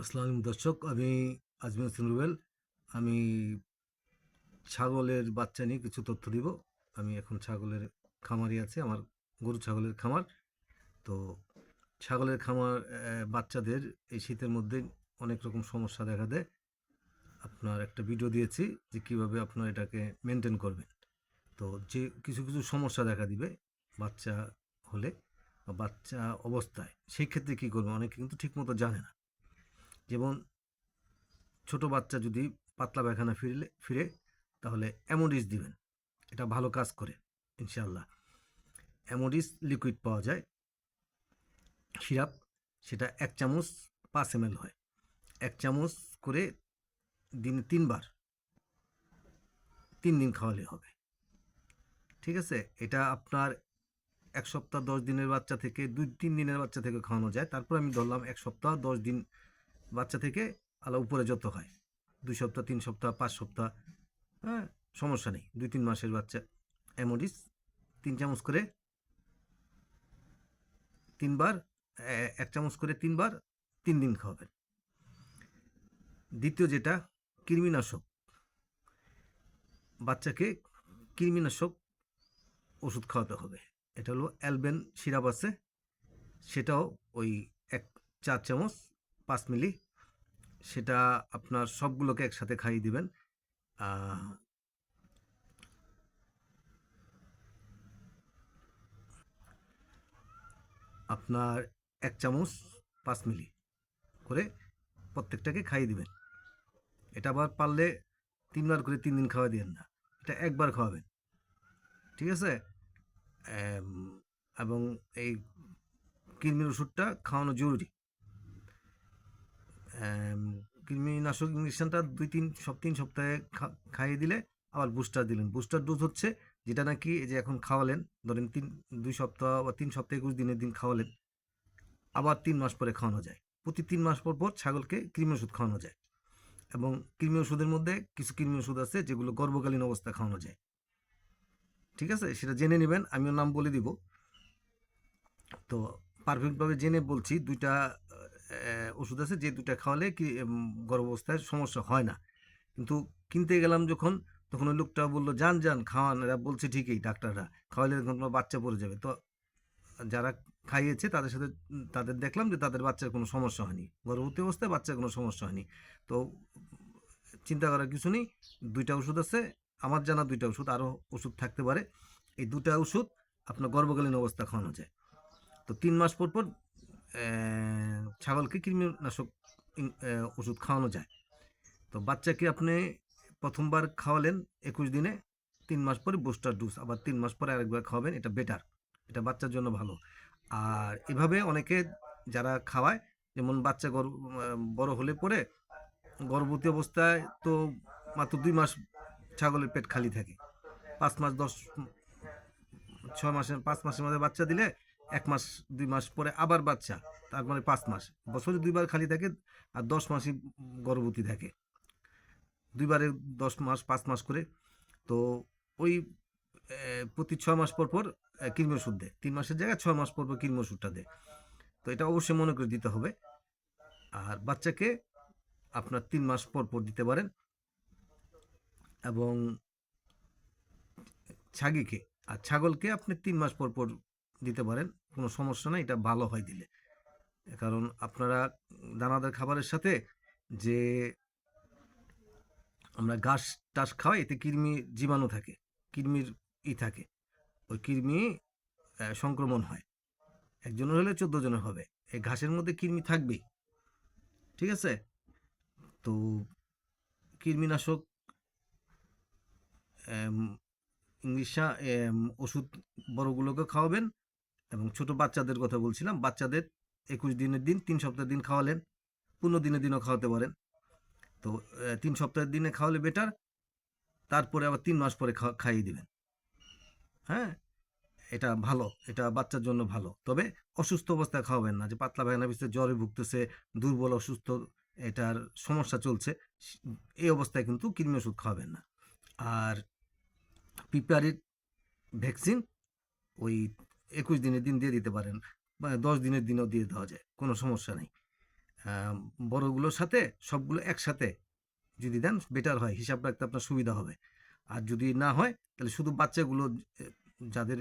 আসসালামু দর্শক, আমি আজমি হোসেন রুবেল। আমি ছাগলের বাচ্চা নিয়ে কিছু তথ্য দিব। আমি এখন ছাগলের খামারই আছে, আমার গরু ছাগলের খামার। তো ছাগলের খামার বাচ্চাদের এই শীতের মধ্যে অনেক রকম সমস্যা দেখা দেয়। আপনার একটা ভিডিও দিয়েছি যে কীভাবে আপনার এটাকে মেনটেন করবেন। তো যে কিছু কিছু সমস্যা দেখা দিবে বাচ্চা হলে বাচ্চা অবস্থায়, সেই ক্ষেত্রে কী করবে? অনেকে কিন্তু ঠিকমতো জানে না। যেমন ছোট বাচ্চা যদি পাতলা পায়খানা ফিরলে, ফিরে, তাহলে অ্যামোডিস দিবেন। এটা ভালো কাজ করে ইনশাল্লাহ অ্যামোডিস লিকুইড পাওয়া যায়, সিরাপ, সেটা এক চামচ পাঁচ এম হয়। এক চামচ করে দিনে তিনবার, তিন দিন খাওয়ালে হবে। ঠিক আছে? এটা আপনার এক সপ্তাহ দশ দিনের বাচ্চা থেকে, দুই, তিন দিনের বাচ্চা থেকে খাওয়ানো যায়। তারপর আমি ধরলাম এক সপ্তাহ দশ দিন বাচ্চা থেকে আলা উপরে যত হয়। দুই সপ্তাহ, তিন সপ্তাহ, পাঁচ সপ্তাহ হ্যাঁ সমস্যা নেই। দুই, তিন মাসের বাচ্চা। অ্যামোডিস তিন চামচ করে তিনবার এক চামচ করে তিনবার তিন দিন খাওয়াবেন। দ্বিতীয় যেটা, কৃমিনাশক। বাচ্চাকে কৃমিনাশক ওষুধ খাওয়াতে হবে। এটা হলো অ্যালবেন সিরাপ আছে। সেটাও ওই এক, চার চামচ পাঁচ মিলি, সেটা আপনার সবগুলোকে একসাথে খাইয়ে দিবেন। আপনার এক চামচ পাঁচ মিলি করে প্রত্যেকটাকে খাইয়ে দিবেন। এটা আবার পারলে তিনবার করে তিন দিন খাওয়া দিবেন না, এটা একবার খাওয়াবেন। ঠিক আছে? এবং এই কৃমির ওষুধটা খাওয়ানো জরুরি। কৃমিনাশক ইঞ্জেকশনটা দুই তিন সব তিন সপ্তাহে খাইয়ে দিলে আবার বুস্টার দিলেন। বুস্টার ডোজ হচ্ছে যেটা নাকি এই যে এখন খাওয়ালেন, ধরেন তিন, দুই সপ্তাহ বা তিন সপ্তাহ একুশ দিনের দিন খাওয়ালেন, আবার তিন মাস পরে খাওয়ানো যায়। প্রতি তিন মাস পর পর ছাগলকে কৃমি ওষুধ খাওয়ানো যায় এবং কৃমি ওষুধের মধ্যে কিছু কৃমি ওষুধ আছে যেগুলো গর্ভকালীন অবস্থায় খাওয়ানো যায়। ঠিক আছে? সেটা জেনে নেবেন, আমিও নাম বলে দিব। তো পারফেক্টভাবে জেনে বলছি, দুইটা ওষুধ আছে, যে দুইটা খাওয়ালে কি গর্ভাবস্থায় সমস্যা হয় না। কিন্তু কিনতে গেলাম যখন, তখন ওই লোকটা বলল, যান যান, খাওয়ান। এরা বলছে, ঠিকই, ডাক্তাররা, খাওয়ালে এখন তোমার বাচ্চা পড়ে যাবে। তো যারা খাইয়েছে, তাদের সাথে তাদের দেখলাম যে তাদের বাচ্চার কোনো সমস্যা হয়নি। গর্ভবতী অবস্থায় বাচ্চার কোনো সমস্যা হয়নি। তো চিন্তা করার কিছু নেই, দুইটা ওষুধ আছে, আমার জানা দুইটা ওষুধ, আরও ওষুধ থাকতে পারে। এই দুটা ওষুধ আপনার গর্ভকালীন অবস্থা খাওয়ানো যায়। তো তিন মাস পর পর ছাগলকে কৃমিনাশক ওষুধ খাওয়ানো যায়। তো বাচ্চাকে আপনি প্রথমবার খাওয়ালেন একুশ দিনে, তিন মাস পরে বুস্টার ডোজ, আবার তিন মাস পরে আরেকবার খাওয়াবেন, এটা বেটার, এটা বাচ্চার জন্য ভালো। আর এভাবে অনেকে যারা খাওয়ায়, যেমন বাচ্চা গর্ভ বড় হলে পরে গর্ভবতী অবস্থায় তো মাত্র দুই মাস ছাগলের পেট খালি থাকে। পাঁচ মাস, দশ, ছয় মাসের, পাঁচ মাসের মধ্যে বাচ্চা দিলে এক মাস, দুই মাস পরে আবার বাচ্চা, তার মানে পাঁচ মাস। বছরে দুইবার খালি থাকে আর দশ মাসই গর্ভবতী থাকে। দুইবারে দশ মাস, পাঁচ মাস করে। তো ওই প্রতি ছয় মাস পর পর কৃমি ওষুধ দেয়। তিন মাসের জায়গায় ছয় মাস পর পর কৃমি ওষুধটা দেয়। তো এটা অবশ্যই মনে করে দিতে হবে। আর বাচ্চাকে আপনার তিন মাস পর পর দিতে পারেন। এবং ছাগিকে, আর ছাগলকে আপনি তিন মাস পর পর দিতে পারেন, কোনো সমস্যা নাই, এটা ভালো হয় দিলে। কারণ আপনারা দানাদার খাবারের সাথে যে আমরা ঘাস টাস খাওয়াই, এতে কৃমি জীবাণু থাকে, কৃমির ই থাকে। ওই কৃমি সংক্রমণ হয়। একজনের হলে চোদ্দ জনের হবে। এই ঘাসের মধ্যে কৃমি থাকবেই। ঠিক আছে? তো কৃমিনাশক ইংলিশা ওষুধ বড়গুলোকে খাওয়াবেন। এবং ছোট বাচ্চাদের কথা বলছিলাম, বাচ্চাদের একুশ দিনের দিন, তিন সপ্তাহের দিন খাওয়ালেন, পনেরো দিনের দিনও খাওয়াতে পারেন। তো তিন সপ্তাহের দিনে খাওয়ালে বেটার তারপরে আবার তিন মাস পরে খাইয়ে দিবেন। হ্যাঁ? এটা ভালো, এটা বাচ্চার জন্য ভালো। তবে অসুস্থ অবস্থায় খাওয়াবেন না, যে পাতলা পায়খানা পিছিয়ে জ্বরে ভুগতেছে, দুর্বল, অসুস্থ, এটার সমস্যা চলছে এই অবস্থায় কিন্তু কৃমি ওষুধ খাওয়াবেন না। আর পিপিআরির ভ্যাকসিন, ওই একুশ দিনের দিন দিয়ে দিতে পারেন বা দশ দিনের দিনও দিয়ে দেওয়া যায়, কোনো সমস্যা নেই। বড়গুলোর সাথে সবগুলো একসাথে যদি দেন বেটার হয়, হিসাব রাখতে আপনার সুবিধা হবে। আর যদি না হয়, তাহলে শুধু বাচ্চাগুলো, যাদের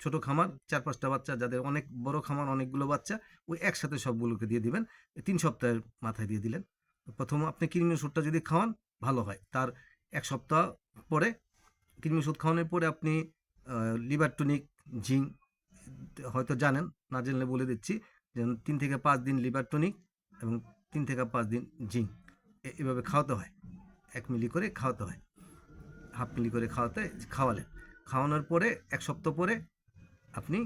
ছোট খামার, চার পাঁচটা বাচ্চা, যাদের অনেক বড় খামার, অনেকগুলো বাচ্চা, ওই একসাথে সবগুলোকে দিয়ে দিবেন। তিন সপ্তাহের মাথায় দিয়ে দিলেন। প্রথম আপনি কৃমি ওষুধটা যদি খাওয়ান, ভালো হয়। তার এক সপ্তাহ পরে কৃমি ওষুধ খাওয়ানোর পরে আপনি লিভার টনিক জিঙ্ক হয়তো জানেন, না জানলে বলে দিচ্ছি যেমন তিন থেকে পাঁচ দিন লিভার টনিক এবং তিন থেকে পাঁচ দিন জিঙ্ক। এভাবে খাওয়াতে হয়। এক মিলি করে খাওয়াতে হয়। হাফ মিলি করে খাওয়াতে খাওয়ালেন। খাওয়ানোর পরে এক সপ্তাহ পরে আপনি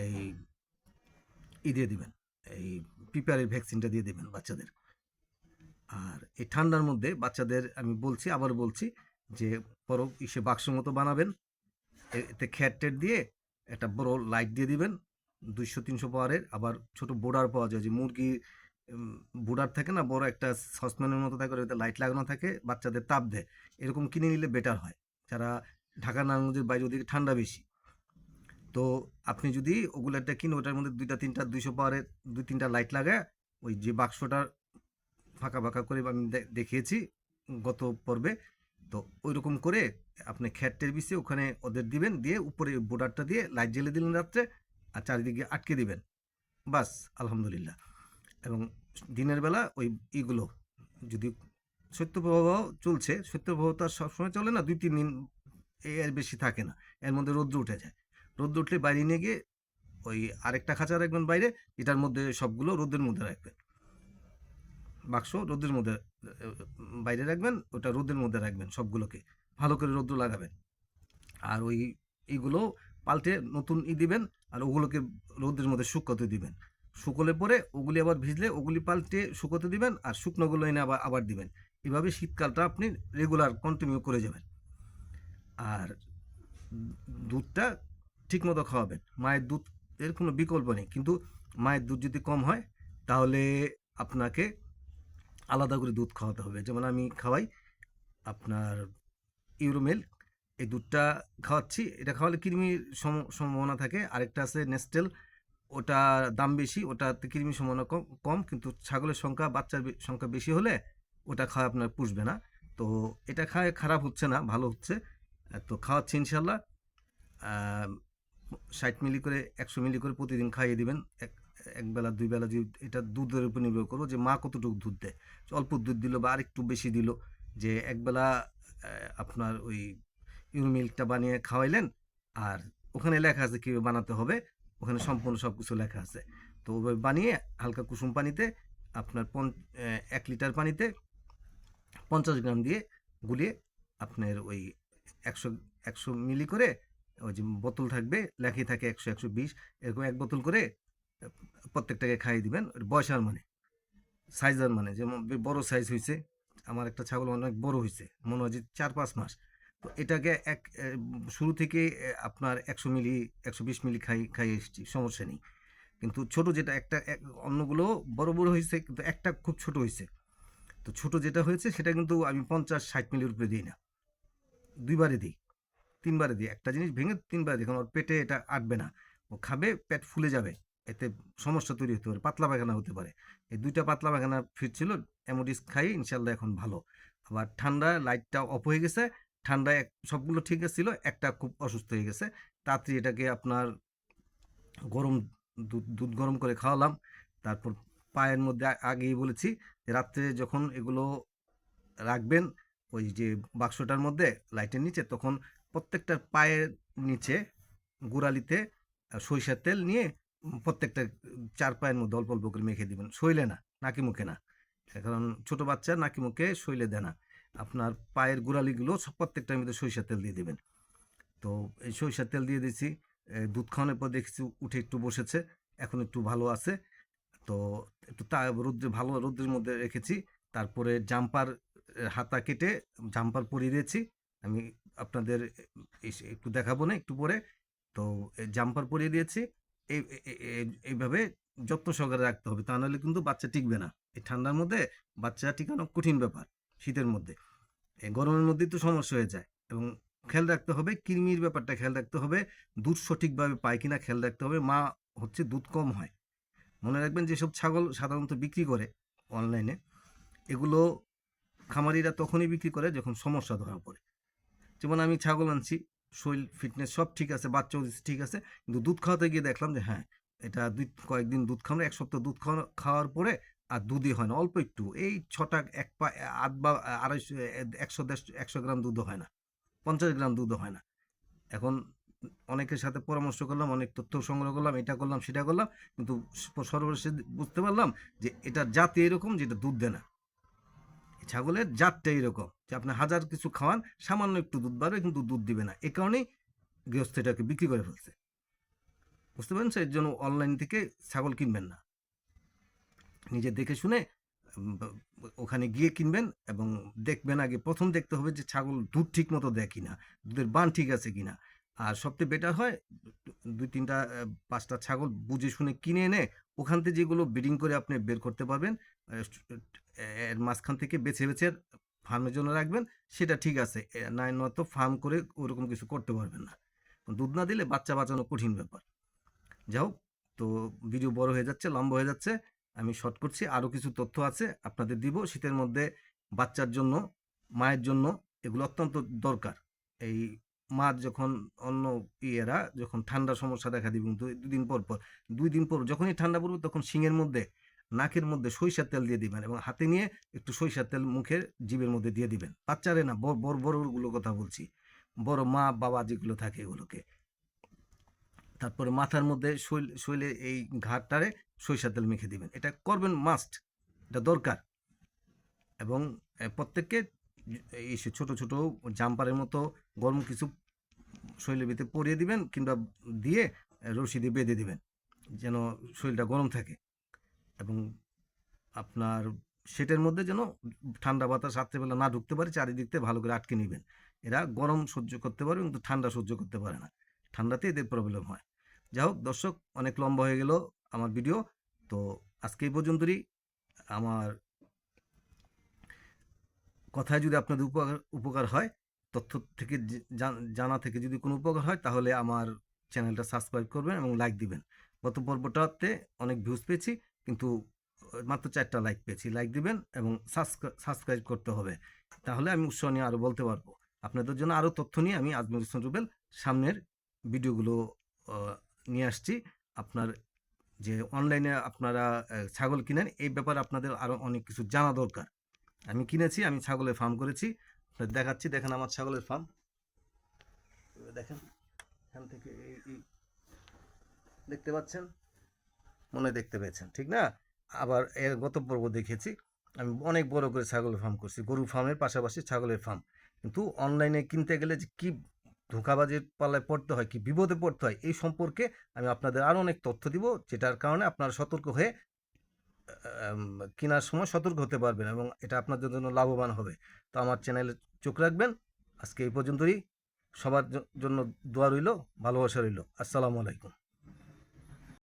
এই ই দিয়ে দেবেন। এই পিপিআরের ভ্যাকসিনটা দিয়ে দেবেন বাচ্চাদের। আর এই ঠান্ডার মধ্যে বাচ্চাদের আমি বলছি, আবার বলছি যে বড় ইসে বাক্স মতো বানাবেন। এতে খ্যাট দিয়ে একটা বড় লাইট দিয়ে দিবেন, দুইশো, তিনশো পাওয়ারের আবার ছোট বোর্ডার পাওয়া যায়, যে মুরগি বোর্ডার থাকে না, বড় একটা সসপ্যানের মতো থাকে ওতে লাইট লাগানো থাকে, বাচ্চাদের তাপ দেয়। এরকম কিনে নিলে বেটার হয়। যারা ঢাকা, নারায়ণগঞ্জের বাইরে, ওদিকে ঠান্ডা বেশি। তো আপনি যদি ওগুলো একটা কিনে, ওটার মধ্যে দুইটা, তিনটা, দুইশো পাওয়ারের দুই, তিনটা লাইট লাগায়, ওই যে বাক্সটার ফাঁকা ফাঁকা করে আমি দেখিয়েছি, গত পর্বে। তো ওই রকম করে আপনি খ্যাটের বিষে ওখানে ওদের দিবেন, দিয়ে উপরে বোর্ডারটা দিয়ে লাইট জ্বেলে দিলেন রাত্রে, আর চারিদিকে আটকে দিবেন। বাস, আলহামদুলিল্লাহ। এবং দিনের বেলা ওই ইগুলো যদি শৈত্যপ্রবাহ চলছে, শৈত্যপ্রবাহ তো আর সবসময় চলে না দুই তিন দিন এর বেশি থাকে না, এর মধ্যে রৌদ্র উঠে যায়। রৌদ্র উঠলে বাইরে নিয়ে গিয়ে ওই আরেকটা খাঁচা রাখবেন বাইরে, এটার মধ্যে সবগুলো রোদের মধ্যে রাখবেন। বাক্স রোদের মধ্যে বাইরে রাখবেন, ওটা রোদের মধ্যে রাখবেন সবগুলোকে। ভালো করে রোদ্র লাগাবেন। আর ওই এইগুলো পাল্টে নতুন ই দিবেন, আর ওগুলোকে রোদের মধ্যে শুকোতে দিবেন। শুকোলে পরে ওগুলি আবার ভিজলে ওগুলি পাল্টে শুকোতে দিবেন, আর শুকনোগুলো এনে আবার আবার দিবেন। এভাবে শীতকালটা আপনি রেগুলার কন্টিনিউ করে যাবেন। আর দুধটা ঠিক মতো খাওয়াবেন। মায়ের দুধ এর কোনো বিকল্প নেই। কিন্তু মায়ের দুধ যদি কম হয়, তাহলে আপনাকে আলাদা করে দুধ খাওয়াতে হবে। যেমন আমি খাওয়াই আপনার ইউরোমেল এই দুধটা খাওয়াচ্ছি। এটা খাওয়ালে কৃমির সম- সম্ভাবনা থাকে। আরেকটা আছে নেস্টেল, ওটা দাম বেশি, ওটাতে কৃমির সম্ভাবনা কম কম, কিন্তু ছাগলের সংখ্যা, বাচ্চার সংখ্যা বেশি হলে ওটা খাওয়া আপনার পুষবে না। তো এটা খাওয়ায় খারাপ হচ্ছে না, ভালো হচ্ছে। তো খাওয়াচ্ছি ইনশাল্লাহ। ষাট মিলি করে, একশো মিলি করে প্রতিদিন খাইয়ে দিবেন। এক এক বেলা, দুই বেলা যদি এটা দুধের উপর নির্ভর করব যে মা কতটুকু দুধ দেয়। অল্প দুধ দিল বা আরেকটু বেশি দিল, যে একবেলা আপনার ওই ইউরো মিল্কটা বানিয়ে খাওয়াইলেন আর ওখানে লেখা আছে কীভাবে বানাতে হবে, ওখানে সম্পূর্ণ সব কিছু লেখা আছে। তো ওভাবে বানিয়ে হালকা কুসুম পানিতে আপনার পন এক লিটার পানিতে পঞ্চাশ গ্রাম দিয়ে গুলিয়ে আপনার ওই একশো একশো মিলি করে ওই যে বোতল থাকবে লেখাই থাকে একশো একশো বিশ, এরকম এক বোতল করে প্রত্যেকটাকে খাইয়ে দিবেন বয়সার মানে। সাইজার মানে যেমন বড় সাইজ হয়েছে আমার একটা ছাগল অনেক বড় হয়েছে মনে হয় যে চার পাঁচ মাস। তো এটাকে এক শুরু থেকে আপনার একশো মিলি, একশো বিশ মিলি খাই, খাইয়ে এসেছি, সমস্যা নেই। কিন্তু ছোট যেটা একটা, এক- অন্যগুলো বড় বড় হয়েছে কিন্তু একটা খুব ছোট হয়েছে তো ছোট যেটা হয়েছে, সেটা কিন্তু আমি পঞ্চাশ, ষাট মিলির উপরে দিই না। দুইবারে দিই, তিনবারে দিই। একটা জিনিস ভেঙে তিনবারে দিই, কারণ ওর পেটে এটা আটবে না। ও খাবে, পেট ফুলে যাবে। এতে সমস্যা তৈরি হতে পারে, পাতলা পায়খানা হতে পারে। এই দুইটা পাতলা পায়খানা ফিরছিল, অ্যামোডিস খাই ইনশাল্লাহ এখন ভালো। আবার ঠান্ডা লাইটটা অফ হয়ে গেছে, ঠান্ডায় সবগুলো ঠিক ছিল একটা খুব অসুস্থ হয়ে গেছে। তাড়াতাড়ি এটাকে আপনার গরম দুধ দুধ গরম করে খাওয়ালাম। তারপর পায়ের মধ্যে আগেই বলেছি রাত্রে যখন এগুলো রাখবেন, ওই যে বাক্সটার মধ্যে লাইটের নিচে, তখন প্রত্যেকটার পায়ের নিচে গোড়ালিতে সরিষার তেল নিয়ে প্রত্যেকটা চার পায়ের মধ্যে অল্প অল্প করে মেখে দিবেন। শৈলে না, নাকি মুখে না। কারণ ছোট বাচ্চা নাকি মুখে, শৈলে দেয় না। আপনার পায়ের গোড়ালিগুলো সব প্রত্যেকটার মধ্যে সরিষার তেল দিয়ে দিবেন। তো এই সরিষার তেল দিয়ে দিয়েছি। দুধ খাওয়ানোর পর দেখছি উঠে একটু বসেছে, এখন একটু ভালো আছে। তো একটু তা রোদ্রে ভালো রোদ্রের মধ্যে রেখেছি। তারপরে জাম্পার হাতা কেটে জাম্পার পরিয়ে দিয়েছি। আমি আপনাদের একটু দেখাবো না, একটু পরে। তো জাম্পার পরিয়ে দিয়েছি। এই এই- এই- এইভাবে যত্ন সহকারে রাখতে হবে। তা নাহলে কিন্তু বাচ্চা টিকবে না। এই ঠান্ডার মধ্যে বাচ্চা টিকানো কঠিন ব্যাপার শীতের মধ্যে। গরমের মধ্যেই তো সমস্যা হয়ে যায় এবং খেয়াল রাখতে হবে, কৃমির ব্যাপারটা খেয়াল রাখতে হবে, দুধ সঠিকভাবে পায় কিনা খেয়াল রাখতে হবে। মা হচ্ছে দুধ কম হয়। মনে রাখবেন যেসব ছাগল সাধারণত বিক্রি করে অনলাইনে, এগুলো খামারিরা তখনই বিক্রি করে যখন সমস্যা ধরা পড়ে। যেমন আমি ছাগল আনছি শরীর ফিটনেস সব ঠিক আছে, বাচ্চাও ঠিক আছে, কিন্তু দুধ খাওয়াতে গিয়ে দেখলাম যে হ্যাঁ এটা দুই, কয়েকদিন দুধ খাওয়ানো, এক সপ্তাহ দুধ খাওয়া খাওয়ার পরে আর দুধই হয় না, অল্প একটু, এই ছটা, এক পা, আধ বা, আড়াইশো, একশো, দেড়শো, একশো গ্রাম দুধও হয় না, পঞ্চাশ গ্রাম দুধও হয় না। এখন অনেকের সাথে পরামর্শ করলাম, অনেক তথ্য সংগ্রহ করলাম, এটা করলাম, সেটা করলাম, কিন্তু সর্বশেষ বুঝতে পারলাম যে এটার জাতি এরকম যেটা দুধ দেয় না। ছাগলের জাতটা এরকম যে আপনি হাজার কিছু খাওয়ান, সামান্য একটু দুধ বাড়বে কিন্তু দুধ দিবে না। এ কারণেই গৃহস্থ এটাকে বিক্রি করে ফেলছে। বুঝতে পারছেন? এর জন্য অনলাইন থেকে ছাগল কিনবেন না। নিজে দেখে শুনে ওখানে গিয়ে কিনবেন এবং দেখবেন আগে প্রথম দেখতে হবে যে ছাগল দুধ ঠিক মতো দেয় কিনা, দুধের বান ঠিক আছে কিনা। আর সবচেয়ে বেটার হয়, দুই তিনটা পাঁচটা ছাগল বুঝে শুনে কিনে এনে ওখান থেকে যেগুলো ব্রিডিং করে আপনি বের করতে পারবেন এর মাঝখান থেকে বেছে বেছে ফার্মের জন্য রাখবেন সেটা ঠিক আছে। এ, না নয়তো ফার্ম করে ওরকম কিছু করতে পারবেন না। দুধ না দিলে বাচ্চা বাঁচানো কঠিন ব্যাপার। যাই হোক তো ভিডিও বড় হয়ে যাচ্ছে লম্বা হয়ে যাচ্ছে। আমি শর্ট করছি আরও কিছু তথ্য আছে আপনাদের দিব। শীতের মধ্যে বাচ্চার জন্য মায়ের জন্য এগুলো অত্যন্ত দরকার। এই মা যখন অন্য ইয়েরা যখন ঠান্ডা সমস্যা দেখা দিবে দুদিন পর পর দুই দিন পর যখনই ঠান্ডা পড়বে তখন শিঙের মধ্যে নাকের মধ্যে সরিষার তেল দিয়ে দিবেন এবং হাতে নিয়ে একটু সরিষার তেল মুখের জিভের মধ্যে দিয়ে দিবেন। বাচ্চারে না, বড় বড় বড়গুলো কথা বলছি। বড় মা, বাবা যেগুলো থাকে এগুলোকে। তারপরে মাথার মধ্যে শৈল, শৈলে এই ঘাটটারে সরিষার তেল মেখে দিবেন। এটা করবেন মাস্ট এটা দরকার। এবং প্রত্যেককে এই ছোট ছোট জাম্পারের মতো গরম কিছু শরীরের ভিতরে পরিয়ে দিবেন কিংবা দিয়ে রশি দিয়ে বেঁধে দিবেন, যেন শরীরটা গরম থাকে। এবং আপনার সেটের মধ্যে যেন ঠান্ডা বাতাস রাত্রেবেলা না ঢুকতে পারে, চারিদিক থেকে ভালো করে আটকে নেবেন। এরা গরম সহ্য করতে পারে কিন্তু ঠান্ডা সহ্য করতে পারে না। ঠান্ডাতে এদের প্রবলেম হয়। যাই হোক, দর্শক, অনেক লম্বা হয়ে গেল আমার ভিডিও তো আজকে এই পর্যন্তই। আমার কথায় যদি আপনাদের উপকার উপকার হয়, তথ্য থেকে জানা থেকে যদি কোনো উপকার হয়, তাহলে আমার চ্যানেলটা সাবস্ক্রাইব করবেন এবং লাইক দিবেন। গত পর্বটাতে অনেক ভিউজ পেয়েছি। কিন্তু মাত্র চারটা লাইক পেয়েছি। লাইক দিবেন এবং সাবস্ক্রাইব করতে হবে। তাহলে আমি উৎসাহ নিয়ে আরও বলতে পারব। আপনাদের জন্য আরও তথ্য নিয়ে আমি আজমল হোসেন রুবেল সামনের ভিডিওগুলো নিয়ে আসছি। আপনার যে অনলাইনে আপনারা ছাগল কিনেন, এই ব্যাপারে আপনাদের আরও অনেক কিছু জানা দরকার। আমি কিনেছি, আমি ছাগলের ফার্ম করেছি। দেখাচ্ছি, দেখেন আমার ছাগলের ফার্ম দেখেন, এখান থেকে এই- দেখতে পাচ্ছেন? মনে দেখতে পেয়েছেন, ঠিক না? আবার এর গত পর্ব দেখেছি, আমি অনেক বড় করে ছাগলের ফার্ম করছি, গরু ফার্মের পাশাপাশি ছাগলের ফার্ম কিন্তু অনলাইনে কিনতে গেলে যে কী ধোকাবাজির পাল্লায় পড়তে হয়, কি বিপদে পড়তে হয়, এই সম্পর্কে আমি আপনাদের আরও অনেক তথ্য দিব, যেটার কারণে আপনারা সতর্ক হয়ে কেনার সময় সতর্ক হতে পারবেন এবং এটা আপনাদের জন্য লাভবান হবে। তো আমার চ্যানেলে চোখ রাখবেন। আজকে এই পর্যন্তই। সবার জন্য দোয়া রইল, ভালোবাসা রইল। আসসালামু আলাইকুম।